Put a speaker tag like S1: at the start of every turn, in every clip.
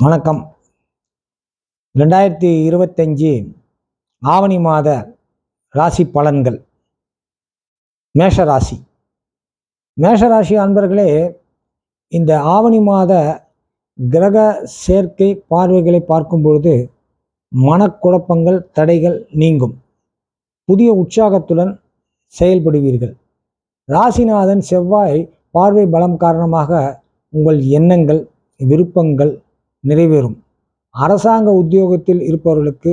S1: வணக்கம். ரெண்டாயிரத்தி இருபத்தஞ்சி ஆவணி மாத ராசி பலன்கள். மேஷ ராசி. மேஷ ராசி அன்பர்களே இந்த ஆவணி மாத கிரக சேர்க்கை பார்வைகளை பார்க்கும் பொழுது மனக்குழப்பங்கள் தடைகள் நீங்கும். புதிய உற்சாகத்துடன் செயல்படுவீர்கள். ராசிநாதன் செவ்வாய் பார்வை பலம் காரணமாக உங்கள் எண்ணங்கள் விருப்பங்கள் நிறைவேறும். அரசாங்க உத்தியோகத்தில் இருப்பவர்களுக்கு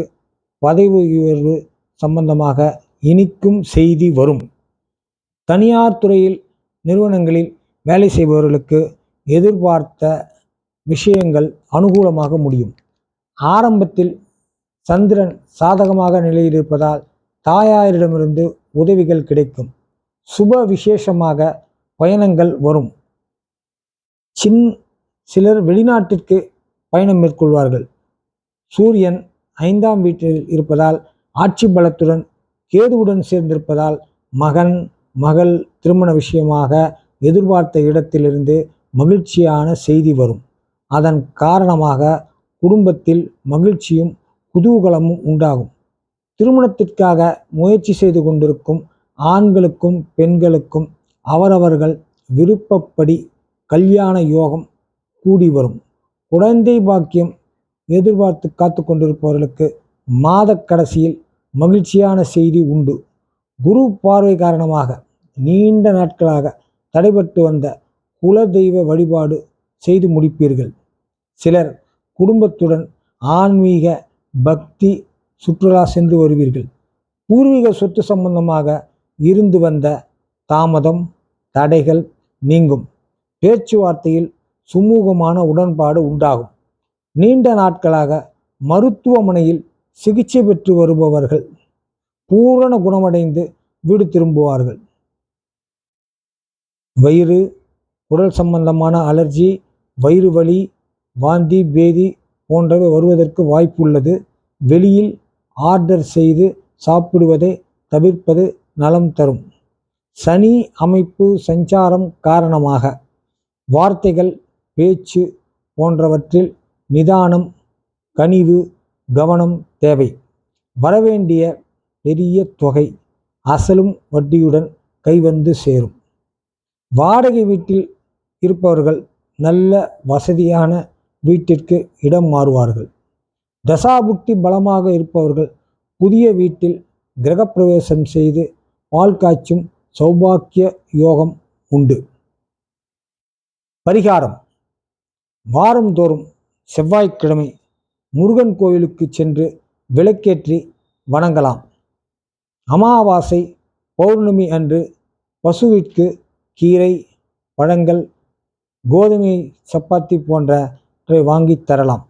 S1: பதவி உயர்வு சம்பந்தமாக இனிக்கும் செய்தி வரும். தனியார் துறையில் நிறுவனங்களில் வேலை செய்பவர்களுக்கு எதிர்பார்த்த விஷயங்கள் அனுகூலமாக முடியும். ஆரம்பத்தில் சந்திரன் சாதகமாக நிலையிலிருப்பதால் தாயாரிடமிருந்து உதவிகள் கிடைக்கும். சுப விசேஷமாக பயணங்கள் வரும். சின் சிலர் வெளிநாட்டிற்கு பயணம் மேற்கொள்வார்கள். சூரியன் ஐந்தாம் வீட்டில் இருப்பதால் ஆட்சி பலத்துடன் கேதுவுடன் சேர்ந்திருப்பதால் மகன் மகள் திருமண விஷயமாக எதிர்பார்த்த இடத்திலிருந்து மகிழ்ச்சியான செய்தி வரும். அதன் காரணமாக குடும்பத்தில் மகிழ்ச்சியும் குதூகலமும் உண்டாகும். திருமணத்திற்காக முயற்சி செய்து கொண்டிருக்கும் ஆண்களுக்கும் பெண்களுக்கும் அவரவர்கள் விருப்பப்படி கல்யாண யோகம் கூடி வரும். குழந்தை பாக்கியம் எதிர்பார்த்து காத்து கொண்டிருப்பவர்களுக்கு மாத கடைசியில் மகிழ்ச்சியான செய்தி உண்டு. குரு பார்வை காரணமாக நீண்ட நாட்களாக தடைபட்டு வந்த குல தெய்வ வழிபாடு செய்து முடிப்பீர்கள். சிலர் குடும்பத்துடன் ஆன்மீக பக்தி சுற்றுலா சென்று வருவீர்கள். பூர்வீக சொத்து சம்பந்தமாக இருந்து வந்த தாமதம் தடைகள் நீங்கும். பேச்சுவார்த்தையில் சுமூகமான உடன்பாடு உண்டாகும். நீண்ட நாட்களாக மருத்துவமனையில் சிகிச்சை பெற்று வருபவர்கள் பூரண குணமடைந்து வீடு திரும்புவார்கள். வயிறு உடல் சம்பந்தமான அலர்ஜி வயிறு வலி வாந்தி பேதி போன்றவை வருவதற்கு வாய்ப்புள்ளது. வெளியில் ஆர்டர் செய்து சாப்பிடுவதை தவிர்ப்பது நலம் தரும். சனி அமைப்பு சஞ்சாரம் காரணமாக வார்த்தைகள் பேச்சு போன்றவற்றில் நிதானம் கனிவு கவனம் தேவை. வரவேண்டிய பெரிய தொகை அசலும் வட்டியுடன் கைவந்து சேரும். வாடகை வீட்டில் இருப்பவர்கள் நல்ல வசதியான வீட்டிற்கு இடம் மாறுவார்கள். தசாபுக்தி பலமாக இருப்பவர்கள் புதிய வீட்டில் கிரகப்பிரவேசம் செய்து பால் காய்ச்சும் சௌபாக்கிய யோகம் உண்டு. பரிகாரம். வாரந்தோறும் செவ்வாய்க்கிழமை முருகன் கோவிலுக்கு சென்று விளக்கேற்றி வணங்கலாம். அமாவாசை பௌர்ணமி அன்று பசுவிற்கு கீரை பழங்கள் கோதுமை சப்பாத்தி போன்றவற்றை வாங்கி தரலாம்.